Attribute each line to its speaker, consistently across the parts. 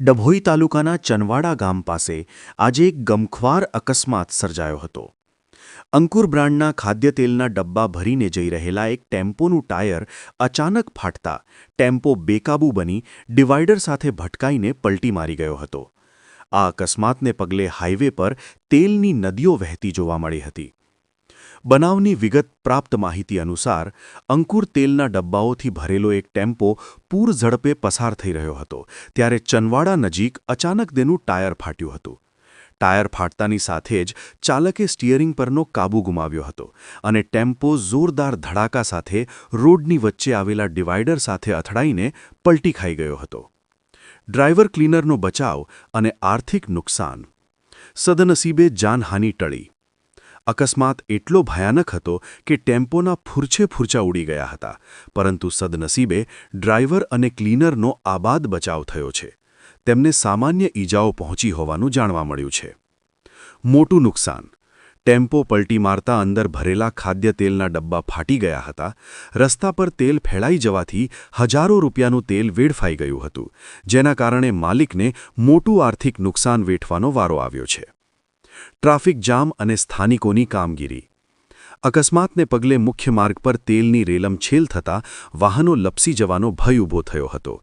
Speaker 1: ડભોઈ તાલુકાના ચનવાડા ગામ પાસે આજે એક ગમખ્વાર અકસ્માત સર્જાયો હતો. અંકુર બ્રાન્ડના ખાદ્ય તેલના ડબ્બા ભરીને જઈ રહેલા એક ટેમ્પોનું ટાયર અચાનક ફાટતા ટેમ્પો બેકાબૂ બની ડિવાઇડર સાથે ભટકાઈને પલટી મારી ગયો હતો. આ અકસ્માતને પગલે હાઇવે પર તેલની નદીઓ વહેતી જોવા મળી હતી. બનાવની વિગત પ્રાપ્ત માહિતી અનુસાર, અંકુર તેલના ડબ્બાઓથી ભરેલો એક ટેમ્પો પૂર ઝડપે પસાર થઈ રહ્યો હતો, ત્યારે ચનવાડા નજીક અચાનક તેનું ટાયર ફાટ્યું હતું. ટાયર ફાટતાની સાથે જ ચાલકે સ્ટિયરિંગ પરનો કાબુ ગુમાવ્યો હતો અને ટેમ્પો જોરદાર ધડાકા સાથે રોડની વચ્ચે આવેલા ડિવાઇડર સાથે અથડાઈને પલટી ખાઈ ગયો હતો. ડ્રાઈવર ક્લીનરનો બચાવ અને આર્થિક નુકસાન. સદનસીબે જાનહાની ટળી. અકસ્માત એટલો ભયાનક હતો કે ટેમ્પોના ફૂરછે ફૂરચા ઉડી ગયા હતા, પરંતુ સદનસીબે ડ્રાઈવર અને ક્લીનરનો આબાદ બચાવ થયો છે. તેમને સામાન્ય ઈજાઓ પહોંચી હોવાનું જાણવા મળ્યું છે. મોટું નુકસાન. ટેમ્પો પલટી મારતા અંદર ભરેલા ખાદ્ય તેલના ડબ્બા ફાટી ગયા હતા. રસ્તા પર તેલ ફેલાઈ જવાથી હજારો રૂપિયાનું તેલ વેડફાઈ ગયું હતું, જેના કારણે માલિકને મોટું આર્થિક નુકસાન વેઠવાનો વારો આવ્યો છે. ટ્રાફિક જામ અને સ્થાનિકોની કામગીરી. અકસ્માતને પગલે મુખ્ય માર્ગ પર તેલની રેલમછેલ થતાં વાહનો લપસી જવાનો ભય ઊભો થયો હતો,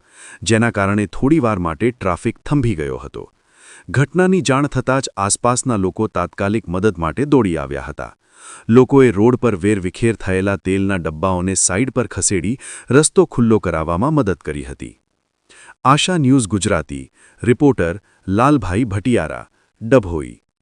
Speaker 1: જેના કારણે થોડીવાર માટે ટ્રાફિક થંભી ગયો હતો. ઘટનાની જાણ થતાં જ આસપાસના લોકો તાત્કાલિક મદદ માટે દોડી આવ્યા હતા. લોકોએ રોડ પર વેરવિખેર થયેલા તેલના ડબ્બાઓને સાઇડ પર ખસેડી રસ્તો ખુલ્લો કરાવવામાં મદદ કરી હતી. Asha news Gujarati, reporter Lalbhai Bhatiyara, Dabhoi.